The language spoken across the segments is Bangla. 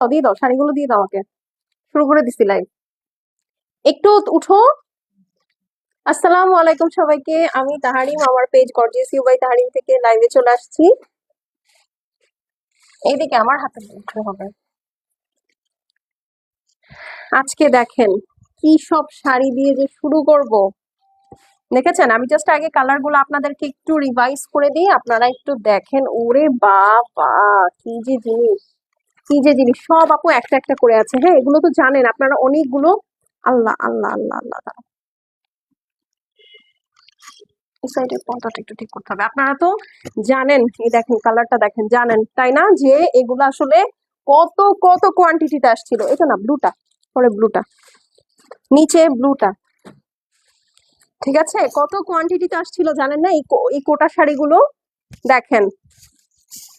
দিয়ে দাও, শাড়িগুলো দিয়ে দাও আমাকে। শুরু করে দিছি লাইভ একটু উঠো। আসসালামু আলাইকুম সবাইকে, আমি তাহারিম, আমার পেজ গর্জিয়াস ইউ তাহারিম থেকে লাইভে চলে আসছি। এইদিকে আমার হাতে উঠতে হবে। আজকে দেখেন, কি সব শাড়ি দিয়ে যে শুরু করব। দেখেছেন? আমি জাস্ট আগে কালারগুলো আপনাদেরকে একটু রিভাইজ করে দিই, আপনারা একটু দেখেন। ওরে বাবা, কি যে জিনিস। কি যে জিনিস, সব আপু একটা একটা করে আছে। হ্যাঁ এগুলো তো জানেন, আপনারা অনেকগুলো আল্লাহ আল্লাহ আল্লাহ আল্লাহ দাঁড়াও। একটু ঠিক করতে হবে। আপনারা তো জানেন, এই দেখেন কালারটা দেখেন, জানেন, তাই না? যে এগুলো আসলে কত কত কোয়ান্টিটিতে আসছিল। এটা না ব্লুটা পরে ব্লুটা নিচে ব্লুটা ঠিক আছে? কত কোয়ান্টিটিতে আসছিল জানেন না? এই কোটা শাড়িগুলো দেখেন।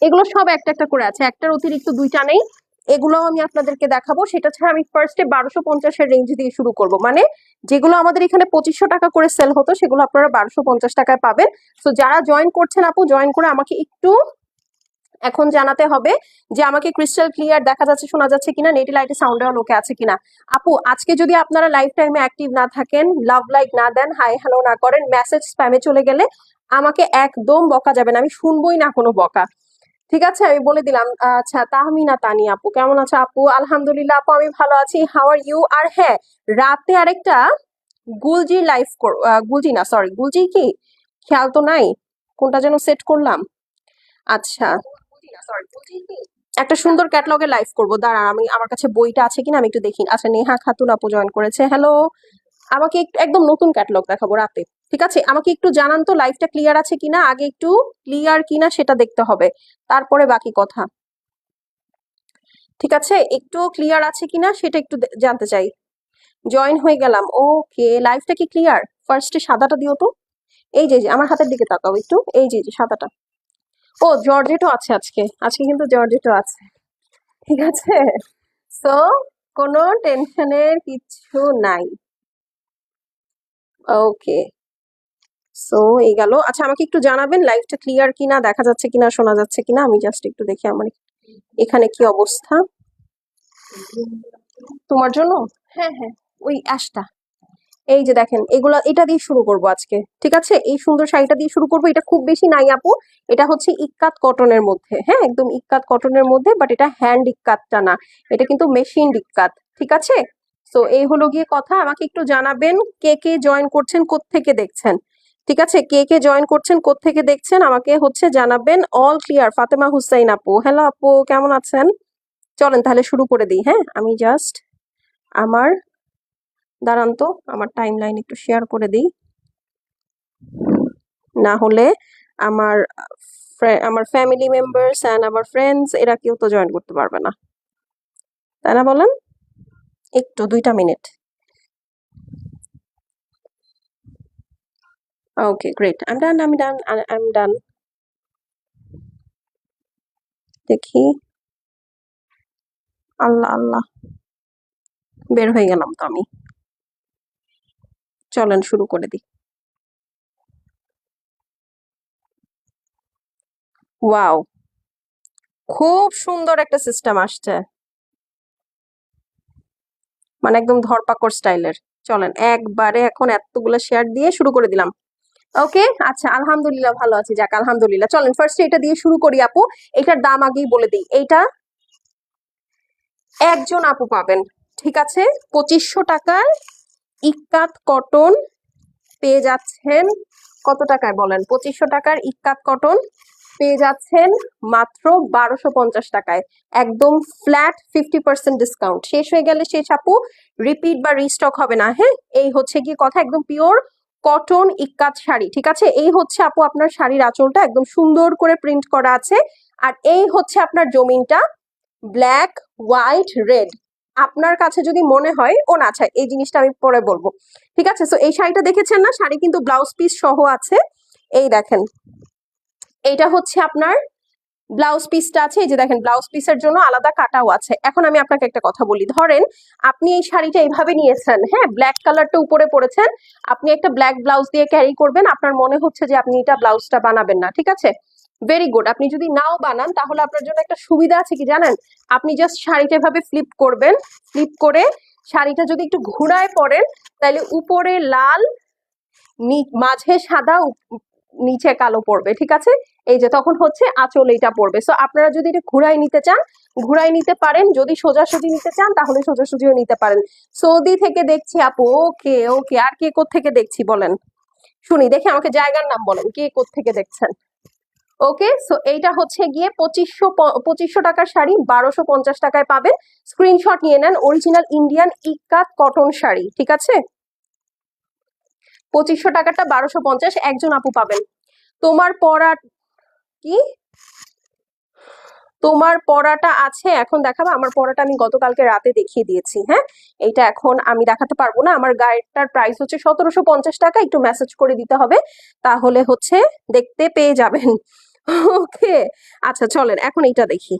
এগুলো সব একটা একটা করে আছে। একটার অতিরিক্ত দুইটা নেই। এগুলো আমি আপনাদেরকে দেখাবো। সেটা ছাড়া আমি ফার্স্টে বারোশো পঞ্চাশের রেঞ্জ দিয়ে শুরু করব। মানে যেগুলো আমাদের এখানে পঁচিশশো টাকা করে সেল হতো, সেগুলো আপনারা বারোশো পঞ্চাশ টাকায় পাবেন। তো যারা জয়েন করছেন আপু জয়েন করে আমাকে একটু এখন জানাতে হবে যে আমাকে ক্রিস্টাল ক্লিয়ার দেখা যাচ্ছে, শোনা যাচ্ছে কিনা নেটি লাইটে সাউন্ড ওকে আছে কিনা। আপু, আজকে যদি আপনারা লাইফ টাইমে অ্যাক্টিভ না থাকেন লাভ লাইক না দেন হাই হ্যালো না করেন মেসেজ স্প্যামে চলে গেলে আমাকে একদম বকা যাবে না। আমি শুনবোই না কোনো বকা। ঠিক আছে? আমি বলে দিলাম আচ্ছা তাহমিনা তানি আপু, কেমন আছে আপু? আলহামদুলিল্লাহ আপু, আমি ভালো আছি। হাউ আর ইউ আর হ্যাঁ রাতে আরেকটা গুলজি লাইভ গুলজি না সরি গুলজি কি? খেয়াল তো নাই? কোনটা যেন সেট করলাম? আচ্ছা। একটা সুন্দর ক্যাটালগে লাইভ করব। দাঁড়া, আমি, আমার কাছে বইটা আছে কিনা আমি একটু দেখি। আচ্ছা নেহা খাতুন আপু জয়েন করেছে। হ্যালো আমাকে একদম নতুন ক্যাটলগ দেখাবো রাতে। ঠিক আছে? আমাকে একটু জানান তো লাইভটা ক্লিয়ার আছে কিনা? আগে একটু ক্লিয়ার কিনা সেটা দেখতে হবে। তারপরে বাকি কথা। ঠিক আছে? একটু ক্লিয়ার আছে কিনা সেটা একটু জানতে চাই। জয়েন হয়ে গেলাম। ওকে লাইভটা কি ক্লিয়ার ফার্স্টে সাদাটা দিও তো। এই যে আমার হাতের দিকে তাকাও একটু। এই যে যে, সাদাটা। ও জর্জেটও আছে আজকে। আজকে কিন্তু জর্জেটও আছে। ঠিক আছে? সো কোনো টেনশনের কিছু নাই। ওকে সো এই গেল। আচ্ছা আমাকে একটু জানাবেন লাইভটা ক্লিয়ার কিনা, দেখা যাচ্ছে কিনা, শোনা যাচ্ছে কিনা? আমি জাস্ট একটু দেখি আমার এখানে কি অবস্থা। তোমার জন্য? হ্যাঁ হ্যাঁ ওই অ্যাশটা। এই যে দেখেন, এগুলা, এটা দিয়ে শুরু করব আজকে, ঠিক আছে? এই সুন্দর শাড়িটা দিয়ে শুরু করব। এটা খুব বেশি নাই আপু, এটা হচ্ছে ইক্কাত কটনের মধ্যে হ্যাঁ? একদম ইক্কাত কটনের মধ্যে বাট এটা হ্যান্ড ইক্কাতটা না, এটা কিন্তু মেশিন ইক্কাত, ঠিক আছে? তো এই হলো গিয়ে কথা। আমাকে একটু জানাবেন, কে কে জয়েন করছেন থেকে দেখছেন? ঠিক আছে? কে কে জয়েন করছেন থেকে দেখছেন, আমাকে হচ্ছে জানাবেন। অল ক্লিয়ার ফাতেমা হুসাইন আপু। হ্যালো আপু, কেমন আছেন? চলেন তাহলে শুরু করে দিই হ্যাঁ? আমি জাস্ট আমার, দাঁড়ান তো, আমার টাইম লাইন একটু শেয়ার করে দিই। না হলে আমার আমার ফ্যামিলি মেম্বার্স অ্যান্ড আমার ফ্রেন্ডস এরা কেউ তো জয়েন করতে পারবে না। তাই না বলেন? একটু, দুইটা minute okay great I done আমি ডান আই এম ডান দেখি আল্লাহ আল্লাহ। বের হয়ে গেলাম তো আমি। চলেন, শুরু করে দিই। ওয়াও। খুব সুন্দর একটা সিস্টেম আসছে। মানে একদম ধরপাকড় স্টাইলের চলেন, একবারে এখন এতগুলো শেয়ার দিয়ে শুরু করে দিলাম। ওকে আচ্ছা আলহামদুলিল্লাহ ভালো আছি। যাক, আলহামদুলিল্লাহ। চলেন ফার্স্টে এটা দিয়ে শুরু করি আপু। এটার দাম আগেই বলে দিই। এইটা একজন আপু পাবেন, ঠিক আছে? পঁচিশশো টাকায় ইক্কাত কটন পেয়ে যাচ্ছেন, কত টাকায় বলেন? পঁচিশশো টাকার ইক্কাত কটন পেয়ে যাচ্ছেন মাত্র বারোশো পঞ্চাশ টাকায়। একদম ফ্ল্যাট ফিফটি পার্সেন্ট ডিসকাউন্ট শেষ হয়ে গেলে শেষ আপু রিপিট বা রিস্টক হবে না হ্যাঁ? এই হচ্ছে কি কথা, একদম পিওর কটন ইক্কাত শাড়ি, ঠিক আছে? এই হচ্ছে আপু আপনার শাড়ির আঁচলটা, একদম সুন্দর করে প্রিন্ট করা আছে। আর এই হচ্ছে আপনার জমিনটা ব্ল্যাক হোয়াইট রেড আপনার কাছে যদি মনে হয়, ও না আচ্ছা এই জিনিসটা আমি পরে বলব। ঠিক আছে? তো এই শাড়িটা দেখেছেন না? শাড়ি কিন্তু ব্লাউজ পিস সহ আছে। এই দেখেন। এইটা হচ্ছে আপনার ব্লাউজ পিসটা আছে, এই যে দেখেন ব্লাউজ পিসের জন্য আলাদা কাটাও আছে। এখন আমি আপনাকে একটা কথা বলি, ধরেন আপনি এই শাড়িটা এইভাবে নিয়েছেন হ্যাঁ ব্ল্যাক কালারটা উপরে পড়েছেন, আপনি একটা ব্ল্যাক ব্লাউজ দিয়ে ক্যারি করবেন, আপনার মনে হচ্ছে যে আপনি এটা ব্লাউজটা বানাবেন না, ঠিক আছে? ভেরি গুড আপনি যদি নাও বানান তাহলে আপনার জন্য একটা সুবিধা আছে কি জানেন? আপনি জাস্ট শাড়িটা এভাবে ফ্লিপ করবেন ফ্লিপ করে শাড়িটা যদি একটু ঘুরায় পড়েন তাহলে উপরে লাল মাঝে সাদা নিচে কালো পড়বে, ঠিক আছে? এই যে তখন হচ্ছে আঁচল এইটা পড়বে। সো আপনারা যদি এটা ঘুরাই নিতে চান, ঘুরাই নিতে পারেন। যদি সোজাসুজি নিতে চান, তাহলে সোজাসুজিও নিতে পারেন। সৌদি থেকে দেখছি আপু, ওকে ওকে, আর কে থেকে দেখছি বলেন? শুনি, দেখে আমাকে জায়গার নাম বলেন, কে থেকে দেখছেন? ওকে সো এইটা হচ্ছে গিয়ে পঁচিশশো পঁচিশশো টাকার শাড়ি, বারোশো পঞ্চাশ টাকায় পাবেন। স্ক্রিনশট নিয়ে নেন original Indian ikat cotton sari, ঠিক আছে? পঁচিশশো টাকাটা বারোশো পঞ্চাশ, একজন আপু পাবেন। তোমার পড়া কি? তোমার পড়াটা আছে, এখন দেখাবো। আমার পড়াটা আমি গতকালকে রাতে দেখিয়ে দিয়েছি হ্যাঁ? এইটা এখন আমি দেখাতে পারব না। আমার গাইডটার প্রাইস হচ্ছে সতেরোশো পঞ্চাশ টাকা, একটু মেসেজ করে দিতে হবে। তাহলে হচ্ছে দেখতে পেয়ে যাবেন। ওকে আচ্ছা চলেন, এখন এইটা দেখি।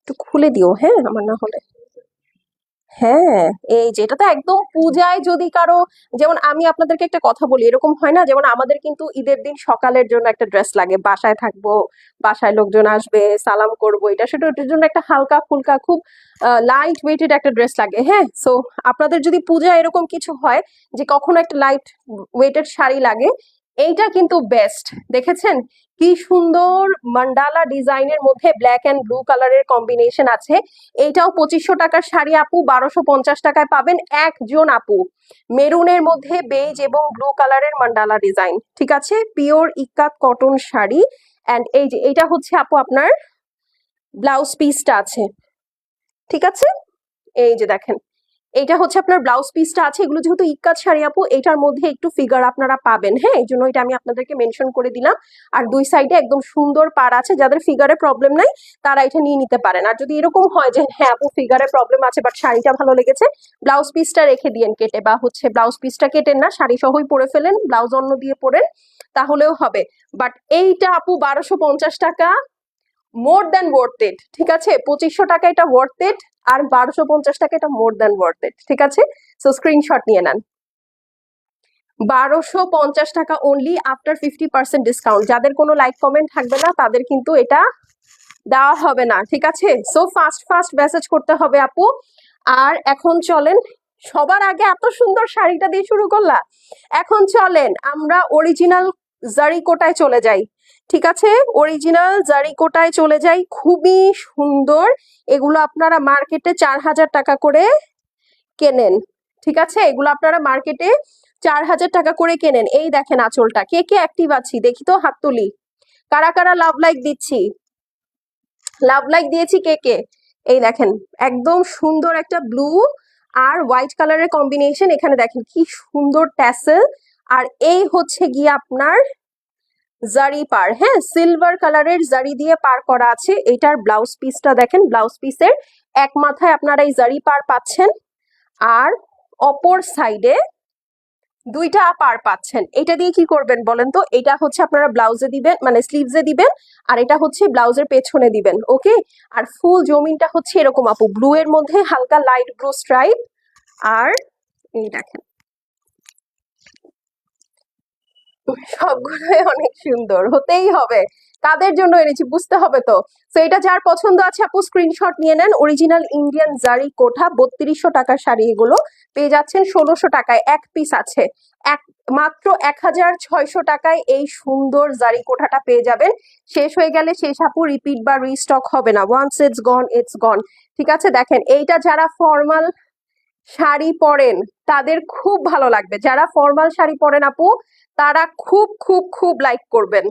একটু খুলে দিও হ্যাঁ আমার না হলে। হ্যাঁ এই যে এটা তো একদম পূজায় যদি কারও, যেমন আমি আপনাদেরকে একটা কথা বলি, এরকম হয় না? যেমন আমাদের কিন্তু ঈদের দিন সকালের জন্য একটা ড্রেস লাগে। বাসায় থাকব, বাসায় লোকজন আসবে, সালাম করব, এটা সেটা ওটার জন্য একটা হালকা ফুলকা, খুব লাইট ওয়েটেড একটা ড্রেস লাগে। হ্যাঁ সো আপনাদের যদি পূজা এরকম কিছু হয়, যে কখনো একটা লাইট ওয়েটেড শাড়ি লাগে এইটা কিন্তু বেস্ট দেখেছেন? কি সুন্দর মান্ডালা ডিজাইনের মধ্যে ব্ল্যাক অ্যান্ড ব্লু কালারের কম্বিনেশন আছে। এইটাও পঁচিশশো টাকার শাড়ি আপু, বারোশো পঞ্চাশ টাকায় পাবেন একজন আপু। মেরুনের মধ্যে বেজ এবং ব্লু কালারের মান্ডালা ডিজাইন ঠিক আছে? Pure ikat cotton sari. And এই যে, এইটা হচ্ছে আপু আপনার ব্লাউজ পিসটা আছে, ঠিক আছে? এই যে দেখেন এইটা হচ্ছে আপনার ব্লাউজ পিসটা আছে, এগুলো যেহেতু ইক্কাত শাড়ি আপু, এটার মধ্যে একটু ফিগার আপনারা পাবেন। হ্যাঁ এই জন্য এটা আমি আপনাদেরকে মেনশন করে দিলাম। আর দুই সাইডে একদম সুন্দর পার আছে, যাদের ফিগারে প্রবলেম নাই, তারা এটা নিয়ে নিতে পারেন। আর যদি এরকম হয় যে হ্যাঁ আপু ফিগারে প্রবলেম আছে বাট শাড়িটা ভালো লেগেছে ব্লাউজ পিসটা রেখে দিয়েন কেটে, বা হচ্ছে ব্লাউজ পিসটা কেটেন না, শাড়ি সহই পরে ফেলেন ব্লাউজ অন্য দিয়ে পরেন, তাহলেও হবে। বাট এইটা আপু বারোশো টাকা মোর দ্যান ওয়ার্থ ইট ঠিক আছে? পঁচিশশো টাকা এটা ওয়ার্থ ইট আর বারোশো পঞ্চাশ টাকা এটা মোর দ্যান ওয়ার্থ ইট ঠিক আছে? সো স্ক্রিনশট নিয়ে নেন। বারোশো পঞ্চাশ টাকা only after fifty percent discount যাদের কোনো লাইক কমেন্ট থাকবে না, তাদের কিন্তু এটা দেওয়া হবে না, ঠিক আছে? সো ফাস্ট ফাস্ট মেসেজ করতে হবে আপু। আর এখন চলেন, সবার আগে এত সুন্দর শাড়িটা দিয়ে শুরু করলা। এখন চলেন, আমরা অরিজিনাল জারি কোটায় চলে যাই। ঠিক আছে? অরিজিনাল জারি কোটায় চলে যাই। খুবই সুন্দর। এগুলো আপনারা মার্কেটে চার হাজার টাকা করে কেনেন। ঠিক আছে? এগুলো আপনারা মার্কেটে চার হাজার টাকা করে কেনেন। এই দেখেন আঁচলটা। কে কে অ্যাক্টিভ আছি? দেখি তো, হাত তুলি। কারা কারা লাভ লাইক দিচ্ছি? লাভ লাইক দিয়েছি কে কে? এই দেখেন, একদম সুন্দর একটা ব্লু আর হোয়াইট কালারের কম্বিনেশন এখানে দেখেন কি সুন্দর ট্যাসেল আর এই হচ্ছে গিয়ে আপনার জারি পার হ্যাঁ সিলভার কালারের জারি দিয়ে পার করা আছে। এটার ব্লাউজ পিসটা দেখেন ব্লাউজ পিসের এক মাথায় আপনারা এই জারি পার পাচ্ছেন আর অপর সাইডে দুইটা পার পাচ্ছেন। এটা দিয়ে কি করবেন বলেন তো? এটা হচ্ছে আপনারা ব্লাউজে দিবেন মানে স্লিভসে দিবেন আর এটা হচ্ছে ব্লাউজের পেছনে দিবেন, ওকে? আর ফুল জমিনটা হচ্ছে এরকম আপু ব্লু এর মধ্যে হালকা লাইট ব্লু স্ট্রাইপ আর এই দেখেন। সবগুলোই অনেক সুন্দর, হতেই হবে। কাদের জন্য এনেছি, বুঝতে হবে তো? তো এটা যার পছন্দ আছে, আপু স্ক্রিনশট নিয়ে নেন। অরিজিনাল ইন্ডিয়ান জারি কোঠা বত্রিশশো টাকার শাড়ি এগুলো। পেয়ে যাচ্ছেন ষোলোশো টাকায়, এক পিস আছে। এক, মাত্র এক হাজার ছয়শো টাকায় এই সুন্দর জারি কোঠাটা পেয়ে যাবেন। শেষ হয়ে গেলে শেষ, আপু রিপিট বা রিস্টক হবে না। Once it's gone it's gone ঠিক আছে? দেখেন, এইটা যারা ফর্মাল শাড়ি পরেন, তাদের খুব ভালো লাগবে। যারা ফর্মাল শাড়ি পরেন, আপু তারা খুব খুব খুব লাইক করবেন।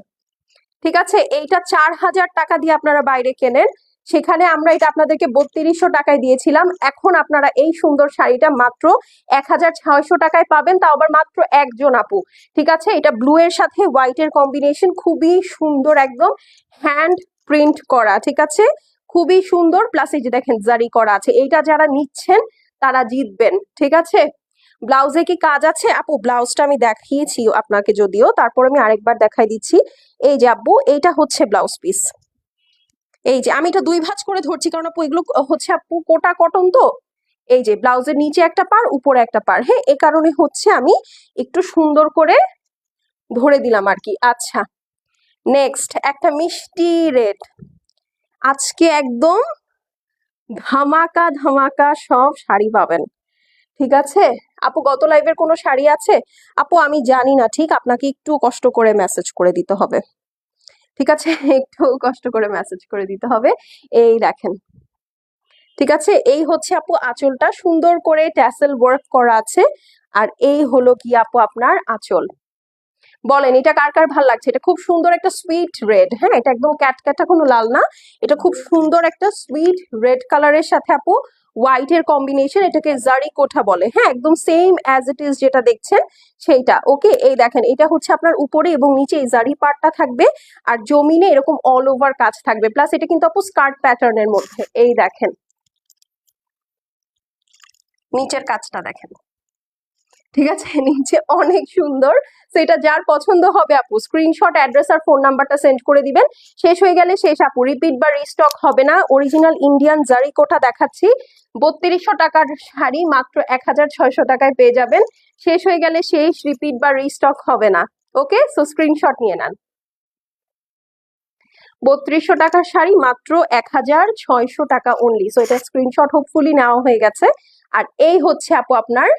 ঠিক আছে? এইটা চার হাজার টাকা দিয়ে আপনারা বাইরে কেনেন। সেখানে আমরা এটা আপনাদেরকে বত্রিশশো টাকায় দিয়েছিলাম। এখন আপনারা এই সুন্দর শাড়িটা মাত্র এক হাজার ছয়শো টাকায় পাবেন। তাও আবার মাত্র একজন আপু। ঠিক আছে? এটা ব্লু এর সাথে হোয়াইট এর কম্বিনেশন খুবই সুন্দর একদম হ্যান্ড প্রিন্ট করা। ঠিক আছে? খুবই সুন্দর। প্লাস এই যে দেখেন, জারি করা আছে। এইটা যারা নিচ্ছেন, তারা জিতবেন। ঠিক আছে? ব্লাউজে কি কাজ আছে? আপু, ব্লাউজটা আমি দেখিয়েছি আপনাকে যদিও, তারপর আমি আরেকবার দেখাই দিচ্ছি। এই যে আপু এইটা হচ্ছে ব্লাউজ পিস। এই যে, আমি এটা দুই ভাঁজ করে ধরছি, কারণ আপু, এগুলো হচ্ছে আপু কোটা কটন তো? এই যে, ব্লাউজের নিচে একটা পার, উপরে একটা পার। হ্যাঁ এ কারণে হচ্ছে আমি একটু সুন্দর করে ধরে দিলাম আর কি। আচ্ছা নেক্সট একটা মিষ্টি রেড। আজকে একদম ধামাকা ধামাকা সব শাড়ি পাবেন। ঠিক আছে? আপু, গত লাইভের কোনো শাড়ি আছে? আপু, আমি জানি না, ঠিক? আপনাকে একটু কষ্ট করে মেসেজ করে দিতে হবে। ঠিক আছে? একটু কষ্ট করে মেসেজ করে দিতে হবে। এই দেখেন। ঠিক আছে? এই হচ্ছে আপু, আঁচলটা। সুন্দর করে ট্যাসেল ওয়ার্ক করা আছে। আর এই হলো কি আপু, আপনার আঁচল। বলেন, এটা কার কার ভালো লাগছে? এটা খুব সুন্দর একটা সুইট রেড হ্যাঁ এটা একদম ক্যাটক্যাটা কোনো লাল না। এটা খুব সুন্দর একটা সুইট রেড কালারের সাথে আপু হোয়াইট এর কম্বিনেশন এটাকে জারি কোঠা বলে। হ্যাঁ একদম সেম অ্যাজ ইট ইজ যেটা দেখছেন, সেইটা। ওকে এই দেখেন, এটা হচ্ছে আপনার উপরে এবং নিচে এই জারি পার্টটা থাকবে আর জমিনে এরকম অল ওভার কাজ থাকবে। প্লাস এটা কিন্তু আপু স্কার্ট প্যাটার্নের মধ্যে। এই দেখেন, নিচের কাজটা দেখেন। ঠিক আছে? নিচে অনেক সুন্দর। তো এটা যার পছন্দ হবে আপু স্ক্রিনশট অ্যাড্রেস আর ফোন নাম্বারটা সেন্ড করে দিবেন। শেষ হয়ে গেলে শেষ আপু রিপিট বা রিস্টক হবে না। অরিজিনাল ইন্ডিয়ান জারি কোটা দেখাচ্ছি। বত্রিশশো টাকার শাড়ি মাত্র এক হাজার ছয়শো টাকায় পেয়ে যাবেন। শেষ হয়ে গেলে শেষ রিপিট বা রিস্টক হবে না। ওকে সো স্ক্রিনশট নিয়ে নেন। বত্রিশশো টাকার শাড়ি মাত্র এক হাজার ছয়শো টাকা অনলি সো এটা স্ক্রিনশট হোপফুলি নেওয়া হয়ে গেছে। আর এই হচ্ছে আপু আপনার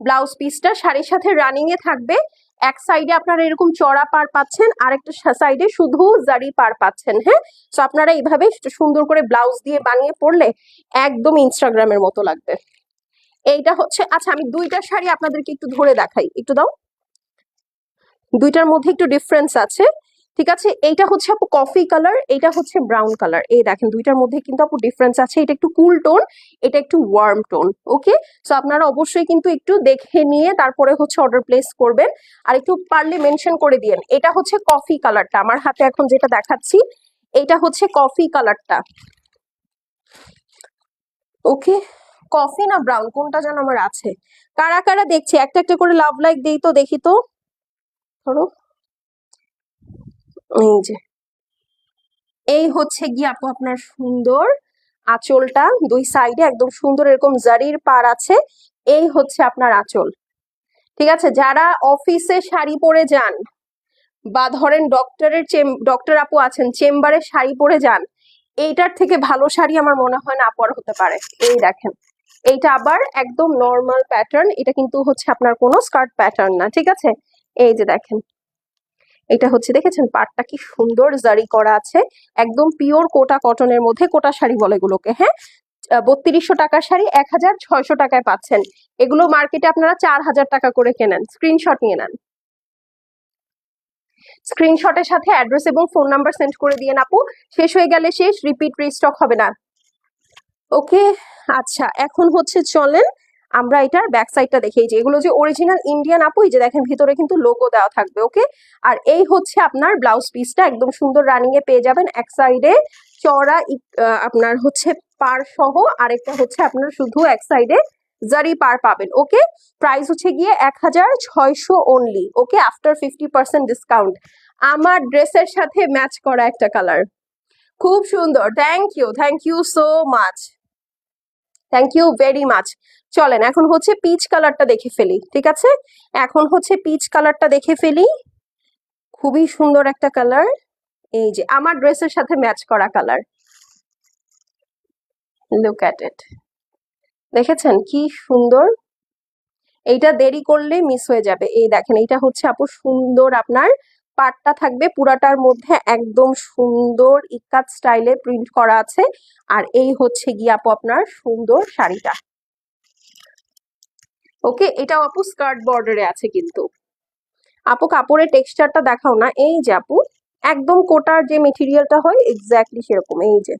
ব্লাউজ পিসটা শাড়ির সাথে রানিং এ থাকবে। এক সাইডে আপনারা এরকম চড়া পার পাচ্ছেন আর একটা সাইডে শুধু জারি পার পাচ্ছেন হ্যাঁ? তো আপনারা এইভাবে সুন্দর করে ব্লাউজ দিয়ে বানিয়ে পরলে একদম ইনস্টাগ্রামের মতো লাগবে। এইটা হচ্ছে আচ্ছা আমি দুইটা শাড়ি আপনাদেরকে একটু ধরে দেখাই। একটু দাও। দুইটার মধ্যে একটু ডিফারেন্স আছে। ঠিক আছে? এইটা হচ্ছে আপু কফি কালার এটা হচ্ছে ব্রাউন কালার এই দেখেন, দুইটার মধ্যে কিন্তু আপু ডিফারেন্স আছে। এটা একটু কুল টোন এটা একটু ওয়ার্ম টোন ওকে সো আপনারা অবশ্যই কিন্তু একটু দেখে নিয়ে তারপরে হচ্ছে অর্ডার প্লেস করবেন। আর একটু পারলে মেনশন করে দিয়েন। এটা হচ্ছে কফি কালারটা আমার হাতে এখন যেটা দেখাচ্ছি, এটা হচ্ছে কফি কালারটা ওকে কফি না ব্রাউন কোনটা যেন আমার আছে? কারা কারা দেখছি? একটা একটা করে লাভ লাইক দেই তো, দেখি তো। ধরো। এই যে। এই হচ্ছে গিয়ে আপু আপনার সুন্দর আঁচলটা। দুই সাইডে একদম সুন্দর এরকম জারির পার আছে। এই হচ্ছে আপনার আঁচল। ঠিক আছে? যারা অফিসে শাড়ি পরে যান বা ধরেন ডক্টরের ডক্টর আপু আছেন চেম্বারে শাড়ি পরে যান এইটার থেকে ভালো শাড়ি আমার মনে হয় না আপু আর হতে পারে। এই দেখেন। এইটা আবার একদম নর্মাল প্যাটার্ন এটা কিন্তু হচ্ছে আপনার কোনো স্কার্ট প্যাটার্ন না। ঠিক আছে? এই যে দেখেন। এটা হচ্ছে, দেখেছেন? পাটটা কি সুন্দর জারি করা আছে। একদম পিওর কোটা কটনের মধ্যে কোটা শাড়ি বলে এগুলোকে হ্যাঁ? বত্রিশশো টাকার শাড়ি এক হাজার ছয়শো টাকায় পাচ্ছেন। এগুলো মার্কেটে আপনারা চার হাজার টাকা করে কেনেন। স্ক্রিনশট নিয়ে নেন। স্ক্রিনশটের সাথে অ্যাড্রেস এবং ফোন নাম্বার সেন্ড করে দিয়ে আপু। শেষ হয়ে গেলে শেষ, রিপিট, রিস্টক হবে না। ওকে আচ্ছা এখন হচ্ছে চলেন আমরা এটার ব্যাক সাইডটা যে এগুলো যে অরিজিনাল ইন্ডিয়ান আপু, এই যে দেখেন ভিতরে কিন্তু লোগো দেওয়া থাকবে ওকে আর এই হচ্ছে আপনার ব্লাউজ পিসটা একদম সুন্দর রানিং এ পেয়ে যাবেন। এক সাইডে চড়া আপনার হচ্ছে পার সহ, আরেকটা হচ্ছে আপনার শুধু এক সাইডে জারি পার পাবেন ওকে প্রাইস হচ্ছে গিয়ে এক হাজার ছয়শো only okay after fifty percent discount আমার ড্রেসের সাথে ম্যাচ করা একটা কালার খুব সুন্দর। Thank you thank you so much thank you very much চলেন, এখন হচ্ছে পিচ কালারটা দেখে ফেলি, ঠিক আছে? এখন হচ্ছে পিচ কালারটা দেখে ফেলি। খুবই সুন্দর একটা কালার এই যে, আমার ড্রেসের সাথে ম্যাচ করা কালার লুক অ্যাট ইট দেখেছেন? কি সুন্দর। এইটা দেরি করলে মিস হয়ে যাবে। এই দেখেন, এইটা হচ্ছে আপু সুন্দর আপনার পাটটা থাকবে, পুরাটার মধ্যে একদম সুন্দর ইকাত স্টাইলে প্রিন্ট করা আছে। আর এই হচ্ছে গিয়ে আপু আপনার সুন্দর শাড়িটা। ওকে, এটাও আপু স্কার্ট বর্ডারে আছে কিন্তু। আপু কাপড়ের টেক্সচারটা দেখাও না, এই যে আপু, একদম কোটার যে মেটেরিয়ালটা হয় এক্স্যাক্টলি সেরকম, এই যে।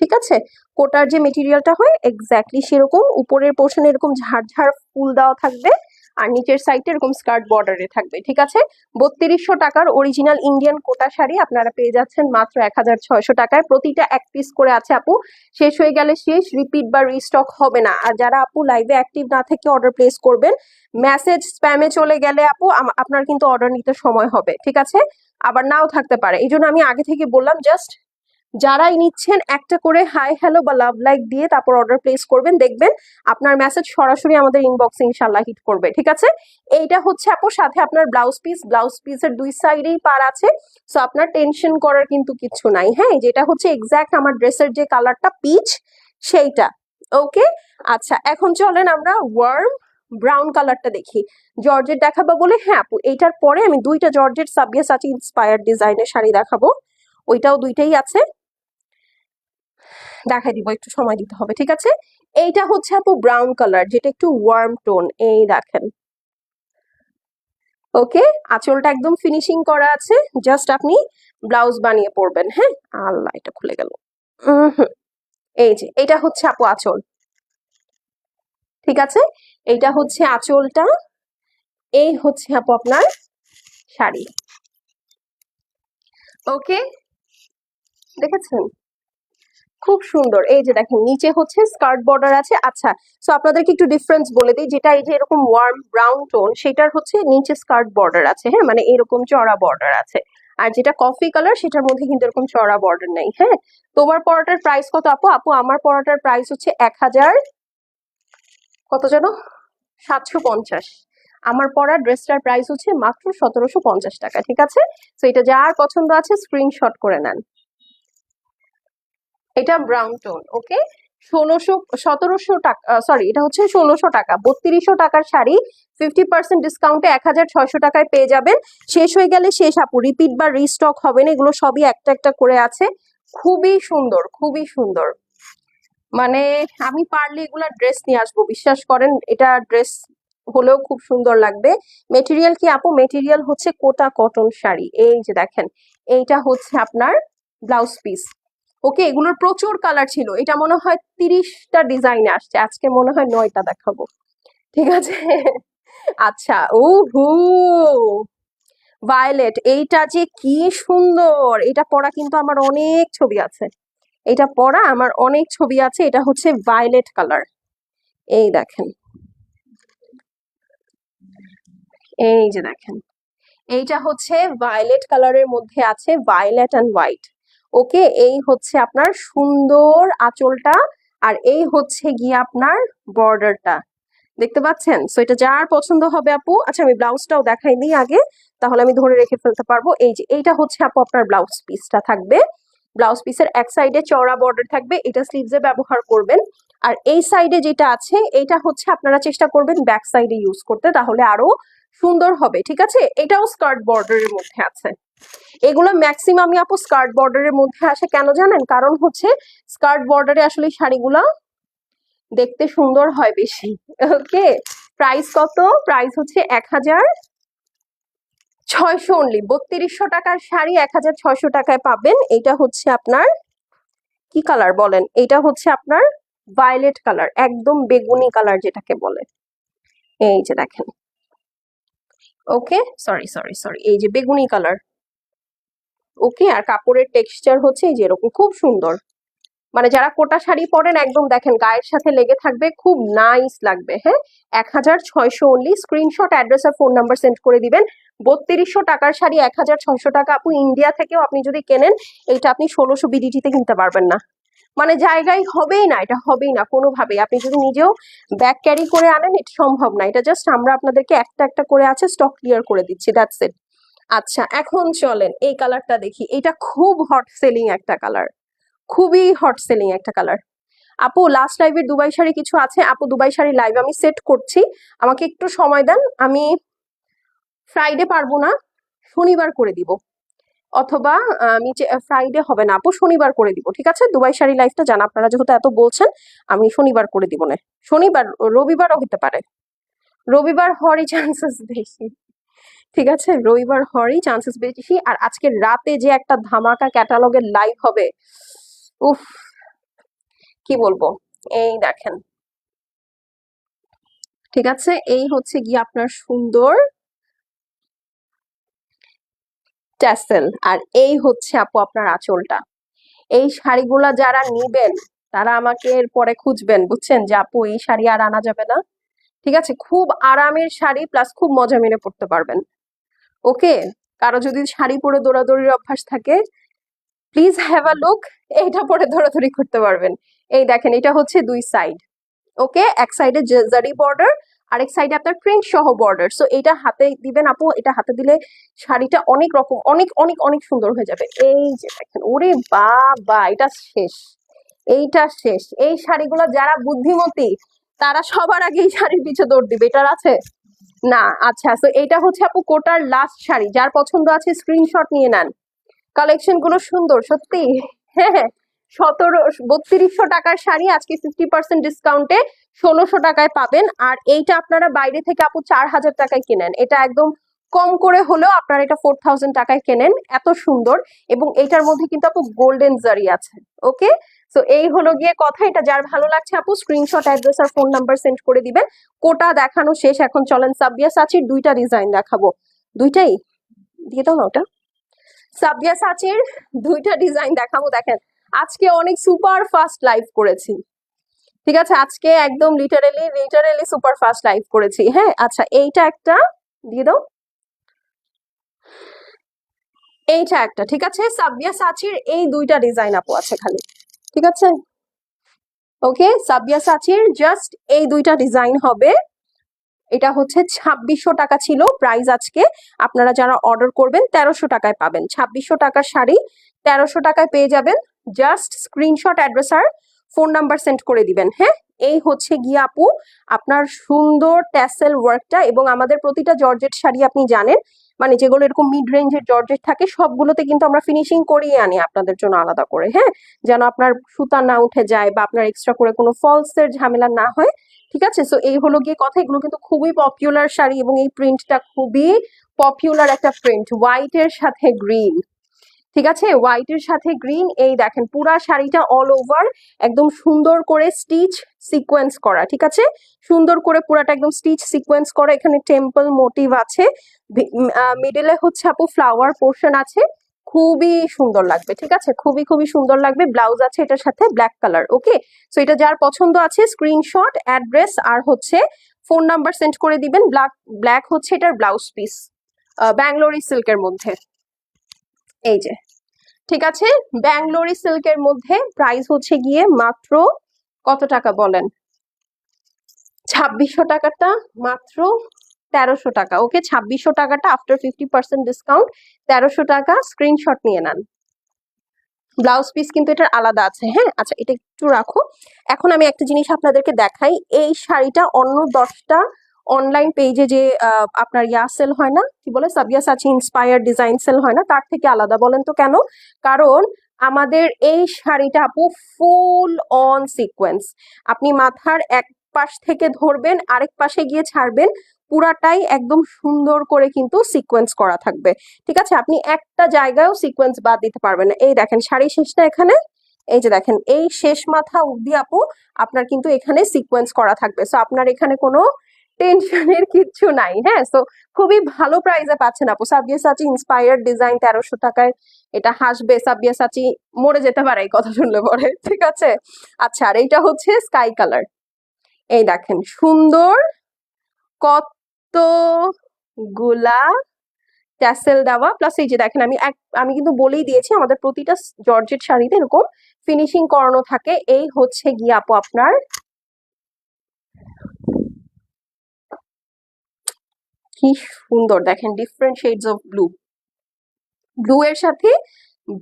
ঠিক আছে? কোটার যে মেটেরিয়ালটা হয় এক্স্যাক্টলি সেরকম, উপরের পোর্শনে এরকম ঝাড় ঝাড় ফুল দেওয়া থাকবে। আর নিচের সাইডে এরকম স্কার্ট বর্ডারে থাকবে, ঠিক আছে? বত্রিশশো টাকার অরিজিনাল ইন্ডিয়ান কোটা শাড়ি আপনারা পেয়ে যাচ্ছেন মাত্র এক হাজার ছয়শো টাকায়। প্রতিটা এক পিস করে আছে আপু। শেষ হয়ে গেলে শেষ রিপিট বা রিস্টক হবে না। আর যারা আপু লাইভে অ্যাক্টিভ না থেকে অর্ডার প্লেস করবেন মেসেজ স্প্যামে চলে গেলে আপু আপনার কিন্তু অর্ডার নিতে সময় হবে, ঠিক আছে? আবার নাও থাকতে পারে। এই জন্য আমি আগে থেকে বললাম জাস্ট যারাই নিচ্ছেন একটা করে হাই হ্যালো বা লাভ লাইক দিয়ে তারপর অর্ডার প্লেস করবেন। দেখবেন আপনার মেসেজ সরাসরি আমাদের ইনবক্সে ইনশাল্লাহ হিট করবে, ঠিক আছে? এইটা হচ্ছে আপু, সাথে আপনার ব্লাউজ পিস ব্লাউজ পিসের দুই সাইডেই পার আছে সো আপনার টেনশন করার কিন্তু কিছু নাই হ্যাঁ? যেটা হচ্ছে এক্স্যাক্ট আমার ড্রেসের যে কালারটা পিচ সেইটা ওকে আচ্ছা এখন চলেন আমরা ওয়ার্ম ব্রাউন কালারটা দেখি। জর্জেট দেখাবো বলে হ্যাঁ আপু, এইটার পরে আমি দুইটা জর্জেট সাবিয়া সাচি ইন্সপায়ার ডিজাইনের শাড়ি দেখাবো। ওইটাও দুইটাই আছে। দেখাই দিব, একটু সময় দিতে হবে, ঠিক আছে? এইটা হচ্ছে আপু ব্রাউন কালার যেটা একটু ওয়ার্ম টোন এই দেখেন। ওকে? আঁচলটা একদম ফিনিশিং করা আছে জাস্ট আপনি ব্লাউজ বানিয়ে পরবেন হ্যাঁ? আল্লাহ, এটা খুলে গেল। এই যে এটা হচ্ছে আপু আঁচল। ঠিক আছে? এইটা হচ্ছে আঁচলটা, এই হচ্ছে আপু আপনার শাড়ি। ওকে? দেখেছেন? খুব সুন্দর। এই যে দেখেন, নিচে হচ্ছে স্কার্ট বর্ডার আছে। আচ্ছা সো আপনাদেরকে একটু ডিফারেন্স বলে দিই। যেটা এই যে এরকম ওয়ার্ম ব্রাউন টোন সেটার হচ্ছে নিচে স্কার্ট বর্ডার আছে হ্যাঁ? মানে এরকম চড়া বর্ডার আছে। আর যেটা কফি কালার সেটার মধ্যে কিন্তু এরকম চড়া বর্ডার নেই হ্যাঁ? তোমার পরোটার প্রাইস কত আপু? আপু, আমার পরোটার প্রাইস হচ্ছে এক হাজার কত যেন সাতশো পঞ্চাশ। আমার পরা ড্রেসটার প্রাইস হচ্ছে মাত্র সতেরোশো পঞ্চাশ টাকা, ঠিক আছে? তো এটা যার পছন্দ আছে স্ক্রিনশট করে নেন। এটা ব্রাউন টোন ওকে ষোলোশো, সতেরোশো টাকা সরি এটা হচ্ছে ষোলোশো টাকা। বত্রিশশো টাকার শাড়ি ফিফটি পার্সেন্ট ডিসকাউন্টে এক হাজার ছয়শো টাকায় পেয়ে যাবেন। শেষ হয়ে গেলে শেষ আপু রিপিট বা রিস্টক হবে না, এগুলো সবই একটা একটা করে আছে। খুবই সুন্দর খুবই সুন্দর। মানে আমি পারলে এগুলা ড্রেস নিয়ে আসব, বিশ্বাস করেন, এটা ড্রেস হলেও খুব সুন্দর লাগবে। মেটেরিয়াল কি আপু? মেটেরিয়াল হচ্ছে কোটা কটন শাড়ি। এই যে দেখেন, এইটা হচ্ছে আপনার ব্লাউজ পিস ওকে, এগুলোর প্রচুর কালার ছিল। এটা মনে হয় তিরিশটা ডিজাইন আসছে। আজকে মনে হয় নয়টা দেখাবো। ঠিক আছে? আচ্ছা ও হু ভায়োলেট এইটা যে কি সুন্দর! এটা পরা কিন্তু আমার অনেক ছবি আছে। এটা পরা আমার অনেক ছবি আছে। এটা হচ্ছে ভায়োলেট কালার এই দেখেন। এই যে দেখেন। এইটা হচ্ছে ভায়োলেট কালারের মধ্যে আছে ভায়োলেট অ্যান্ড হোয়াইট ওকে, এই হচ্ছে আপনার সুন্দর আঁচলটা আর এই হচ্ছে গিয়ে আপনার বর্ডারটা। দেখতে পাচ্ছেন? সো এটা যার পছন্দ হবে আপু আচ্ছা আমি ব্লাউজটাও দেখাই দিই আগে, তাহলে আমি ধরে রেখে ফেলতে পারব। এই যে, এইটা হচ্ছে আপু আপনার ব্লাউজ পিসটা থাকবে। ব্লাউজ পিসের এক সাইডে চওড়া বর্ডার থাকবে, এটা স্লিভসে ব্যবহার করবেন। আর এই সাইডে যেটা আছে এটা হচ্ছে আপনারা চেষ্টা করবেন ব্যাক সাইডে ইউজ করতে, তাহলে আরও সুন্দর হবে, ঠিক আছে? এটাও স্কার্ট বর্ডারের মধ্যে আছে। এগুলো ম্যাক্সিমামই আপু স্কার্ট বর্ডারের মধ্যে আসে। কেন জানেন? কারণ হচ্ছে স্কার্ট বর্ডারে আসলে শাড়িগুলা দেখতে সুন্দর হয় বেশি। ওকে প্রাইস কত? প্রাইস হচ্ছে এক হাজার ছয়শো অনলি বত্রিশশো টাকার শাড়ি এক হাজার ছয়শো টাকায় পাবেন। এটা হচ্ছে আপনার কি কালার বলেন? এটা হচ্ছে আপনার ভায়োলেট কালার একদম বেগুনি কালার যেটাকে বলে। এই যে দেখেন। ওকে সরি সরি সরি এই যে বেগুনি কালার ওকে, আর কাপড়ের টেক্সচার হচ্ছে এই যে এরকম, খুব সুন্দর। মানে যারা কোটা শাড়ি পরেন, একদম দেখেন গায়ের সাথে লেগে থাকবে, খুব নাইস লাগবে হ্যাঁ? এক হাজার ছয়শো অনলি স্ক্রিনশট অ্যাড্রেস আর ফোন নাম্বার সেন্ড করে দিবেন। বত্রিশশো টাকার শাড়ি এক হাজার ছয়শো টাকা আপু ইন্ডিয়া থেকেও আপনি যদি কেনেন এটা আপনি ষোলোশো বিডিটিতে কিনতে পারবেন না। মানে জায়গায় হবেই না, এটা হবেই না কোনোভাবেই। আপনি যদি নিজেও ব্যাগ ক্যারি করে আনেন, এটা সম্ভব না। এটা জাস্ট আমরা আপনাদেরকে একটা একটা করে আছে স্টক ক্লিয়ার করে দিচ্ছি দ্যাটস ইট আচ্ছা এখন চলেন এই কালারটা দেখি। এটা খুব হট সেলিং একটা কালার। খুবই হট সেলিং একটা কালার। আপু লাস্ট লাইভের দুবাই শাড়ি কিছু আছে? আপু, দুবাই শাড়ি লাইভ আমি সেট করছি। আমাকে একটু সময় দেন, আমি ফ্রাইডে পারব না, শনিবার করে দিব। অথবা আমি ফ্রাইডে হবে না, আপু, শনিবার করে দিব, ঠিক আছে? দুবাই শাড়ি লাইভটা জান, আপনারা যেহেতু এত বলছেন, আমি শনিবার করে দিব না। শনিবার, রবিবারও হতে পারে। রবিবার হওয়ারই চান্সেস বেশি। ঠিক আছে? রবিবার হওয়ারই চান্সেস বেশি। আর আজকে রাতে যে একটা ধামাকা ক্যাটালগের লাইভ হবে, উফ, কি বলব? এই দেখেন। ঠিক আছে? এই হচ্ছে গিয়ে আপনার সুন্দর ট্যাসেল আর এই হচ্ছে আপু আপনার আঁচলটা। এই শাড়িগুলা যারা নিবেন, তারা আমাকে পরে খুঁজবেন, বুঝছেন? যে আপু এই শাড়ি আর আনা যাবে না। ঠিক আছে? খুব আরামের শাড়ি প্লাস খুব মজা মেনে পড়তে পারবেন। ওকে, কারও যদি শাড়ি পরে দৌড়াদৌড়ির অভ্যাস থাকে প্লিজ হ্যাভ আ লুক এইটা পরে ধরাধরি করতে পারবেন। এই দেখেন, এটা হচ্ছে দুই সাইড ওকে? এক সাইডে জারি বর্ডার আরেক সাইডে আপনার প্রিন্ট সহ বর্ডার সো এটা হাতে দিবেন আপু, এটা হাতে দিলে শাড়িটা অনেক রকম, অনেক অনেক অনেক সুন্দর হয়ে যাবে। এই যে দেখেন, ওরে বাবা, এটা শেষ, এইটা শেষ। এই শাড়িগুলো যারা বুদ্ধিমতী, তারা সবার আগে এই শাড়ির পিছে দৌড় দিবে, এটার আছে? না আচ্ছা তো এটা হচ্ছে আপু কোটার লাস্ট শাড়ি, যার পছন্দ আছে স্ক্রিনশট নিয়ে নেন। কালেকশনগুলো সুন্দর, সত্যি। হ্যাঁ হ্যাঁ সতেরো, বত্রিশশো টাকার শাড়ি, আজকে ফিফটি পার্সেন্ট ডিসকাউন্টে ষোলোশো টাকায় পাবেন। আর এইটা আপনারা বাইরে থেকে আপু চার হাজার টাকায় কেনেন। এটা একদম কম করে হলেও আপনারা এটা ফোর থাউজেন্ড টাকায় কেনেন। এত সুন্দর। এবং এইটার মধ্যে কিন্তু আপু গোল্ডেন জারি আছে ওকে তো এই হলো গিয়ে কথা। এটা যার ভালো লাগছে, আপু স্ক্রিনশট অ্যাড্রেস আর ফোন নাম্বার সেন্ড করে দিবেন। কোটা দেখানো শেষ, এখন চলেন সাবিয়া সাচির দুইটা ডিজাইন দেখাবো। দুইটাই? দিয়ে দাও না ওটা। সাবিয়া সাচির দুইটা ডিজাইন দেখাবো, দেখেন। আজকে অনেক সুপার ফাস্ট লাইভ করেছি। ঠিক আছে? আজকে একদম literally literally super fast live করেছি। হ্যাঁ? আচ্ছা এইটা একটা, দিয়ে দাও। এইটা একটা, ঠিক আছে? সাবিয়া সাচির এই দুইটা ডিজাইন আপু আছে খালি। ঠিক আছে? ওকে সাবিয়া সাচির জাস্ট এই দুইটা ডিজাইন হবে। এটা হচ্ছে ছাব্বিশশো টাকা ছিল প্রাইস আজকে। আপনারা যারা অর্ডার করবেন, তেরোশো টাকায় পাবেন। ছাব্বিশশো টাকার শাড়ি, তেরোশো টাকায় পেয়ে যাবেন। জাস্ট স্ক্রিনশট অ্যাড্রেস আর ফোন নাম্বার সেন্ড করে দিবেন হ্যাঁ? এই হচ্ছে গিয়ে আপু, আপনার সুন্দর ট্যাসেল ওয়ার্কটা এবং আমাদের প্রতিটা জর্জেট শাড়ি আপনি জানেন। মানে যেগুলো এরকম মিড রেঞ্জের জর্জেট থাকে, সবগুলোতে কিন্তু আমরা ফিনিশিং করিয়ে আনি আপনাদের জন্য আলাদা করে হ্যাঁ? যেন আপনার সুতা না উঠে যায় বা আপনার এক্সট্রা করে কোনো ফলসের ঝামেলা না হয়, ঠিক আছে? সো এই হলো গিয়ে কথা। এগুলো কিন্তু খুবই পপুলার শাড়ি এবং এই প্রিন্টটা খুবই পপুলার একটা প্রিন্ট হোয়াইটের সাথে গ্রিন ঠিক আছে? হোয়াইটের সাথে গ্রিন এই দেখেন পুরা শাড়িটা অল ওভার একদম সুন্দর করে স্টিচ সিকোয়েন্স করা, ঠিক আছে? সুন্দর করে পুরাটা একদম স্টিচ সিকোয়েন্স করা। এখানে টেম্পল মোটিভ আছে। মিডলে হচ্ছে আপু ফ্লাওয়ার পোর্শন আছে। খুবই সুন্দর লাগবে, ঠিক আছে? খুবই খুবই সুন্দর লাগবে। ব্লাউজ আছে, এটার সাথে ব্ল্যাক কালার ওকে সো এটা যার পছন্দ আছে স্ক্রিনশট অ্যাড্রেস আর হচ্ছে ফোন নাম্বার সেন্ড করে দিবেন। ব্ল্যাক ব্ল্যাক হচ্ছে এটার ব্লাউজ পিস ব্যাঙ্গলোরি সিল্কের মধ্যে। এই যে, ঠিক আছে? ব্যাঙ্গলোরি সিল্কের মধ্যে প্রাইস হচ্ছে গিয়ে মাত্র কত টাকা বলেন? ছাব্বিশশো টাকাটা মাত্র তেরোশো টাকা। ওকে, ছাব্বিশশো টাকাটা আফটার ফিফটি পার্সেন্ট ডিসকাউন্ট তেরোশো টাকা স্ক্রিনশট নিয়ে নেন। ব্লাউজ পিস কিন্তু এটার আলাদা আছে হ্যাঁ? আচ্ছা এটা একটু রাখো। এখন আমি একটা জিনিস আপনাদেরকে দেখাই। এই শাড়িটা অন্য দশটা অনলাইন পেজে যে আপনার ইয়া সেল হয় না, কি বলে? Sabyasachi inspire design sell হয় না, তার থেকে আলাদা বলেন তো কেন? কারণ আমাদের এই শাড়িটা আপু ফুল অন সিকোয়েন্স আপনি মাথার এক পাশ থেকে ধরবেন, আরেক পাশে গিয়ে ছাড়বেন পুরাটাই একদম সুন্দর করে কিন্তু সিকোয়েন্স করা থাকবে। ঠিক আছে? আপনি একটা জায়গায়ও সিকোয়েন্স বাদ দিতে পারবেন না। এই দেখেন শাড়ি শেষটা এখানে, এই যে দেখেন, এই শেষ মাথা অব্দি আপু, আপনার কিন্তু এখানে সিকোয়েন্স করা থাকবে। সো আপনার এখানে কোনো টেনশনের কিচ্ছু নাই হ্যাঁ? সো খুবই ভালো প্রাইসে পাচ্ছেন আপু। সাবিয়া সাচি ইন্সপায়ার্ড ডিজাইন তেরোশো টাকায়, এটা হাসবে। সাবিয়া সাচি মরে যেতে পারে এই কথা শুনলে পরে, ঠিক আছে? আচ্ছা আর এইটা হচ্ছে স্কাই কালার এই দেখেন, সুন্দর, কত গুলা ট্যাসেল দেওয়া প্লাস এই যে দেখেন আমি এক, আমি কিন্তু বলেই দিয়েছি আমাদের প্রতিটা জর্জেট শাড়িতে এরকম ফিনিশিং করানো থাকে। এই হচ্ছে গিয়ে আপু আপনার কি সুন্দর, দেখেন different shades of blue blue এর সাথে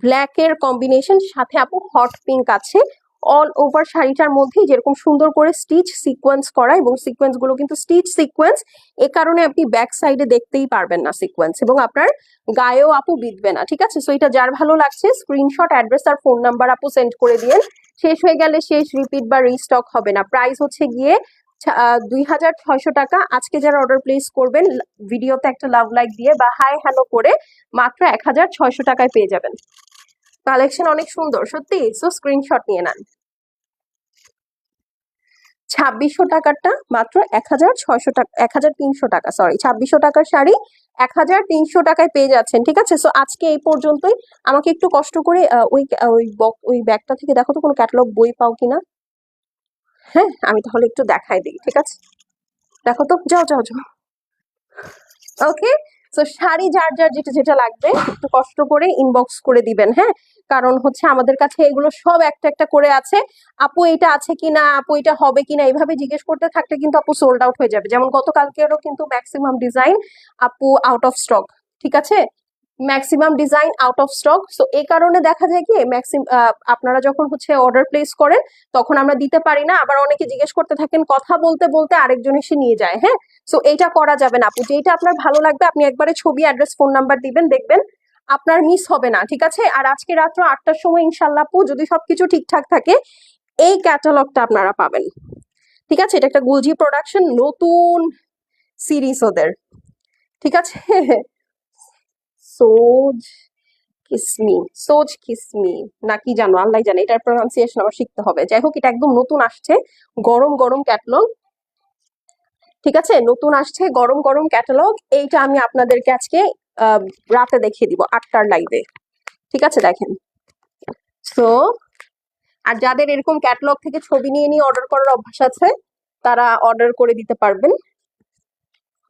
ব্ল্যাক এর কম্বিনেশন সাথে আপু হট পিঙ্ক আছে। অল ওভার শাড়িটার মধ্যে যেরকম সুন্দর করে স্টিচ সিকোয়েন্স করা এবং সিকোয়েন্সগুলো কিন্তু স্টিচ সিকোয়েন্স এ কারণে আপনি ব্যাক সাইডে দেখতেই পারবেন না সিকোয়েন্স এবং আপনার গায়েও আপু বিঁধবে না, ঠিক আছে? সো এটা যার ভালো লাগছে স্ক্রিনশট অ্যাড্রেস আর ফোন নাম্বার আপু সেন্ড করে দিয়েন। শেষ হয়ে গেলে শেষ রিপিট বা রিস্টক হবে না। প্রাইস হচ্ছে গিয়ে দুই হাজার ছয়শো টাকা। আজকে যারা অর্ডার প্লেস করবেন ভিডিওতে একটা লাভ লাইক দিয়ে বা হাই হ্যালো করে মাত্র এক হাজার ছয়শো টাকায় পেয়ে যাবেন। কালেকশন অনেক সুন্দর, সত্যি? সো স্ক্রিনশট নিয়ে নেন। ছাব্বিশশো টাকারটা মাত্র এক হাজার ছয়শো টাকা, এক হাজার তিনশো টাকা সরি ছাব্বিশশো টাকার শাড়ি এক হাজার তিনশো টাকায় পেয়ে যাচ্ছেন, ঠিক আছে? সো আজকে এই পর্যন্তই। আমাকে একটু কষ্ট করে ওই ওই ওই ব্যাগটা থেকে দেখো তো কোনো ক্যাটালগ বই পাও কিনা? হ্যাঁ আমি তাহলে একটু দেখাই দিই, ঠিক আছে? দেখো তো, যাও যাও যাও। ওকে তো শাড়ি যার যার যেটা যেটা লাগবে, একটু কষ্ট করে ইনবক্স করে দিবেন হ্যাঁ? কারণ হচ্ছে আমাদের কাছে এগুলো সব একটা একটা করে আছে। আপু, এটা আছে কিনা? আপু, এটা হবে কিনা? এইভাবে জিজ্ঞেস করতে থাকলে কিন্তু আপু সোল্ড আউট হয়ে যাবে। যেমন গতকালকেরও কিন্তু ম্যাক্সিমাম ডিজাইন আপু আউট অফ স্টক ঠিক আছে? Maximum design out of stock so এই কারণে দেখা যায় কি, ম্যাক্সিম আপনারা যখন হচ্ছে অর্ডার প্লেস করেন, তখন আমরা দিতে পারি না। আবার অনেকে জিজ্ঞেস করতে থাকেন, কথা বলতে বলতে আরেকজন এসে নিয়ে যায় হ্যাঁ? সো এইটা করা যাবে না। আপু যেটা আপনার ভালো লাগবে, আপনি একবারে ছবি অ্যাড্রেস ফোন নাম্বার দিবেন, দেখবেন আপনার মিস হবে না, ঠিক আছে? আর আজকে রাত্র আটটার সময় ইনশাল্লাহ আপু, যদি সবকিছু ঠিকঠাক থাকে, এই ক্যাটালগটা আপনারা পাবেন। ঠিক আছে? এটা একটা গুলজি প্রোডাকশন নতুন সিরিজ ওদের। ঠিক আছে? সোজ কিসমি সোজ কিসমি না কি জানো, আল্লাহ জানে, এটার প্রনাউন্সিয়েশন আবার শিখতে হবে। যাই হোক, এটা একদম নতুন আসছে, গরম গরম ক্যাটলগ ঠিক আছে? নতুন আসছে, গরম গরম ক্যাটালগ এইটা আমি আপনাদেরকে আজকে রাতে দেখিয়ে দিব, আটটার লাইভে ঠিক আছে, দেখেন। সো আর যাদের এরকম ক্যাটালগ থেকে ছবি নিয়ে নিয়ে অর্ডার করার অভ্যাস আছে, তারা অর্ডার করে দিতে পারবেন।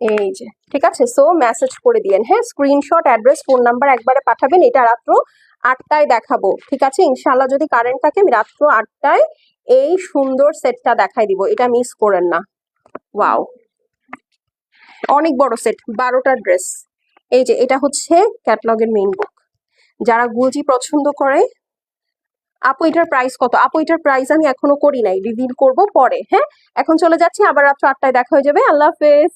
এই যে, ঠিক আছে? সো মেসেজ করে দিয়েন। হ্যাঁ স্ক্রিনশট অ্যাড্রেস ফোন নাম্বার একবারে পাঠাবেন। এটা রাত্র আটটায় দেখাবো, ঠিক আছে? ইনশাল্লাহ যদি কারেন্ট থাকে, আমি রাত্র আটটায় এই সুন্দর সেটটা দেখাই দিব। এটা মিস করেন না। ওয়াও অনেক বড় সেট বারোটা ড্রেস এই যে, এটা হচ্ছে ক্যাটলগের মেইন বুক যারা গুলজি পছন্দ করে, আপু, এটার প্রাইস কত? আপু, এটার প্রাইস আমি এখনও করি নাই। রিভিল করব পরে হ্যাঁ? এখন চলে যাচ্ছি, আবার রাত্র আটটায় দেখা হয়ে যাবে। আল্লাহ হাফেজ!